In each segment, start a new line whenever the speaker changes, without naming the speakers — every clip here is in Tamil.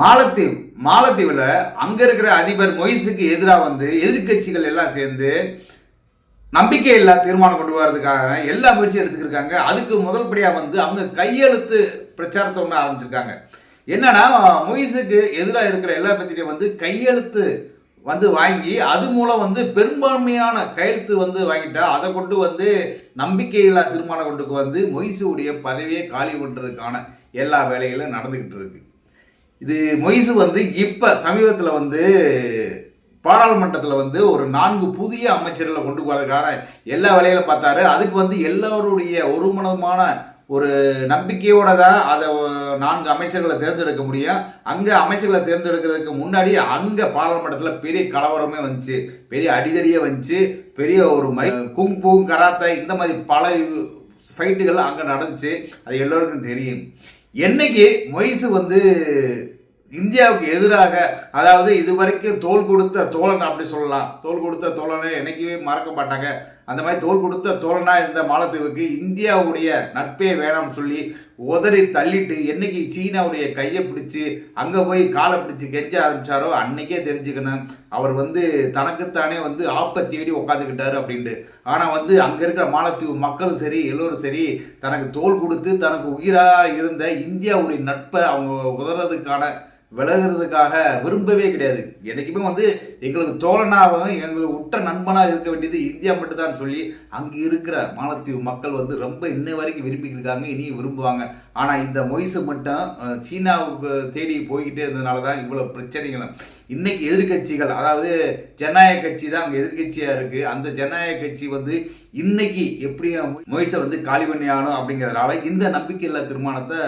மாலத்தீவு மாலத்தீவில் அங்கே இருக்கிற அதிபர் மொய்ஸுக்கு எதிராக வந்து எதிர்க்கட்சிகள் எல்லாம் சேர்ந்து நம்பிக்கை இல்லா தீர்மானம் கொண்டு வரதுக்காக எல்லா முயற்சியும் எடுத்துக்கிருக்காங்க. அதுக்கு முதல் படியாக வந்து அவங்க கையெழுத்து பிரச்சாரத்தை ஒன்று ஆரம்பிச்சிருக்காங்க. என்னன்னா மொய்ஸுக்கு எதிராக இருக்கிற எல்லா பத்திரிகையும் வந்து கையெழுத்து வந்து வாங்கி அது மூலம் வந்து பெரும்பான்மையான கையெழுத்து வந்து வாங்கிட்டா அதை கொண்டு வந்து நம்பிக்கையில்லா தீர்மானம் கொண்டு வந்து மொய்ஸுடைய பதவியை காலி பண்ணுறதுக்கான எல்லா வேலைகளும் நடந்துக்கிட்டு இருக்கு. இது மொய்சு வந்து இப்போ சமீபத்தில் வந்து பாராளுமன்றத்தில் வந்து ஒரு நான்கு புதிய அமைச்சர்களை கொண்டு போகிறதுக்கான எல்லா வேலையிலும் பார்த்தாரு. அதுக்கு வந்து எல்லோருடைய ஒருமனமான ஒரு நம்பிக்கையோட தான் அதை நான்கு அமைச்சர்களை தேர்ந்தெடுக்க முடியும். அங்கே அமைச்சர்களை தேர்ந்தெடுக்கிறதுக்கு முன்னாடி அங்கே பாராளுமன்றத்தில் பெரிய கலவரமே வந்துச்சு. பெரிய அடிதடியே வந்துச்சு. பெரிய ஒரு மை குங்பூ கராத்தே இந்த மாதிரி பல ஃபைட்டுகள் அங்கே நடந்துச்சு. அது எல்லோருக்கும் தெரியும். என்னைக்கு மொய்சு வந்து இந்தியாவுக்கு எதிராக அதாவது இதுவரைக்கும் தோல் கொடுத்த தோழன் அப்படி சொல்லலாம். தோல் கொடுத்த தோழனை என்னைக்குமே மறக்க மாட்டாங்க. அந்த மாதிரி தோல் கொடுத்த தோழனாக இருந்த மாலத்தீவுக்கு இந்தியாவுடைய நட்பே வேணாம்னு சொல்லி உதறி தள்ளிட்டு என்னைக்கு சீனாவுடைய கையை பிடிச்சி அங்கே போய் காலை பிடிச்சி கெஞ்ச ஆரம்பித்தாரோ அன்னைக்கே தெரிஞ்சுக்கணும். அவர் வந்து தனக்குத்தானே வந்து ஆப்பை தேடி உட்காந்துக்கிட்டாரு அப்படின்ட்டு. ஆனால் வந்து அங்கே இருக்கிற மாலத்தீவு மக்களும் சரி எல்லோரும் சரி தனக்கு தோல் கொடுத்து தனக்கு உயிராக இருந்த இந்தியாவுடைய நட்பை அவங்க உதறதுக்கான விலகிறதுக்காக விரும்பவே கிடையாது. என்றைக்குமே வந்து எங்களுக்கு தோழனாகவும் எங்களுக்கு உற்ற நண்பனாக இருக்க வேண்டியது இந்தியா மட்டும்தான் சொல்லி அங்கே இருக்கிற மாலத்தீவு மக்கள் வந்து ரொம்ப இன்ன வரைக்கும் விரும்பிக்கிருக்காங்க இனியும் விரும்புவாங்க. ஆனால் இந்த மொய்ஸு மட்டும் சீனாவுக்கு தேடி போய்கிட்டே இருந்ததுனால தான் இவ்வளோ பிரச்சனைகளும். இன்னைக்கு எதிர்க்கட்சிகள் அதாவது ஜனநாயக கட்சி தான் அங்கே எதிர்க்கட்சியாக இருக்குது அந்த ஜனநாயக கட்சி வந்து இன்னைக்கு எப்படி மொய்ஸை வந்து காலி பண்ணி அப்படிங்கிறதுனால இந்த நம்பிக்கையில்லா தீர்மானத்தை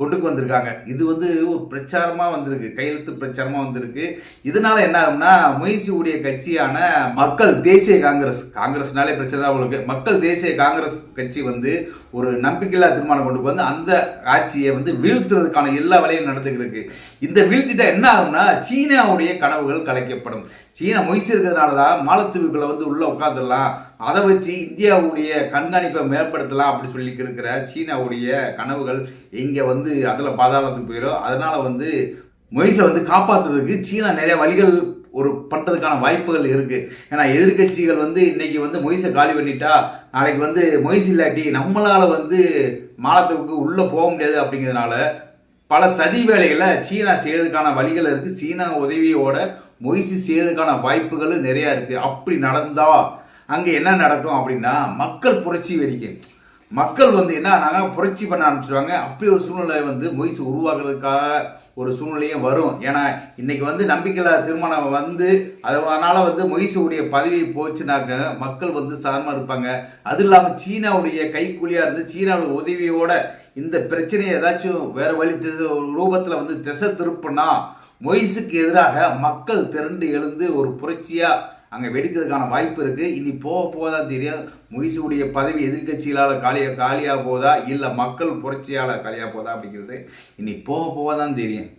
கொண்டுக்கு வந்திருக்காங்க. இது வந்து ஒரு பிரச்சாரமாக வந்திருக்கு. கையெழுத்து பிரச்சாரமாக வந்திருக்கு. இதனால என்ன ஆகும்னா மொய்சியுடைய கட்சியான மக்கள் தேசிய காங்கிரஸ் காங்கிரஸ்னாலே பிரச்சனை தான் மக்கள் தேசிய காங்கிரஸ் கட்சி வந்து ஒரு நம்பிக்கையில்லா தீர்மானம் கொண்டு வந்து அந்த ஆட்சியை வந்து வீழ்த்துறதுக்கான எல்லா வேலையும் நடந்துக்கிட்டு இருக்கு. இந்த வீழ்த்திட்டா என்ன ஆகும்னா சீனாவுடைய கனவுகள் கலைக்கப்படும். சீனா முயற்சி இருக்கிறதுனால தான் மாலத்தீவுகளை வந்து உள்ள உட்காந்துடலாம் அதை வச்சு இந்தியாவுடைய கண்காணிப்பை மேம்படுத்தலாம் அப்படி சொல்லி இருக்கிற சீனாவுடைய கனவுகள் இங்கே வந்து வந்து அதில் பாதாளத்துக்கு போயிடும் அதனால் வந்து மொய்ஸை வந்து காப்பாற்றுறதுக்கு சீனா நிறைய வழிகள் ஒரு பண்ணுறதுக்கான வாய்ப்புகள் இருக்குது ஏன்னா எதிர்க்கட்சிகள் வந்து இன்னைக்கு வந்து மொய்ஸை காலி பண்ணிட்டா நாளைக்கு வந்து மொய்ஸ் இல்லாட்டி நம்மளால் வந்து மாலத்தீவுக்கு உள்ளே போக முடியாது அப்படிங்கிறதுனால பல சதி வேலைகளை சீனா செய்யறதுக்கான வழிகள் இருக்குது சீனா உதவியோட மொய்சி செய்யறதுக்கான வாய்ப்புகளும் நிறையா இருக்குது அப்படி நடந்தால் அங்கே என்ன நடக்கும் அப்படின்னா மக்கள் புரட்சி வெடிக்கும் மக்கள் வந்து என்ன ஆனாங்க? புரட்சி பண்ண ஆரம்பிச்சிருவாங்க. அப்படி ஒரு சூழ்நிலை வந்து மொய்ஸ் உருவாக்குறதுக்காக ஒரு சூழ்நிலையும் வரும். ஏன்னா இன்னைக்கு வந்து நம்பிக்கையில்லா தீர்மானம் வந்து அதனால வந்து மொய்சுடைய பதவி போச்சுனாக்க மக்கள் வந்து சாரமாக இருப்பாங்க. அது இல்லாமல் சீனாவுடைய கைக்கூலியாக இருந்து சீனாவுடைய உதவியோட இந்த பிரச்சனையை ஏதாச்சும் வேற வழி திசை ஒரு ரூபத்தில் வந்து திசை திருப்பினா மொய்ஸுக்கு எதிராக மக்கள் திரண்டு எழுந்து ஒரு புரட்சியாக அங்கே வெடிக்கிறதுக்கான வாய்ப்பு இருக்குது இனி போக போக தான் தெரியும் மொய்சுடைய பதவி எதிர்க்கட்சிகளால் காலியாக காலியாக போதா? இல்லை மக்கள் புரட்சியால் காலியாக போதா அப்படிங்கிறது இனி போக போக தான் தெரியும்.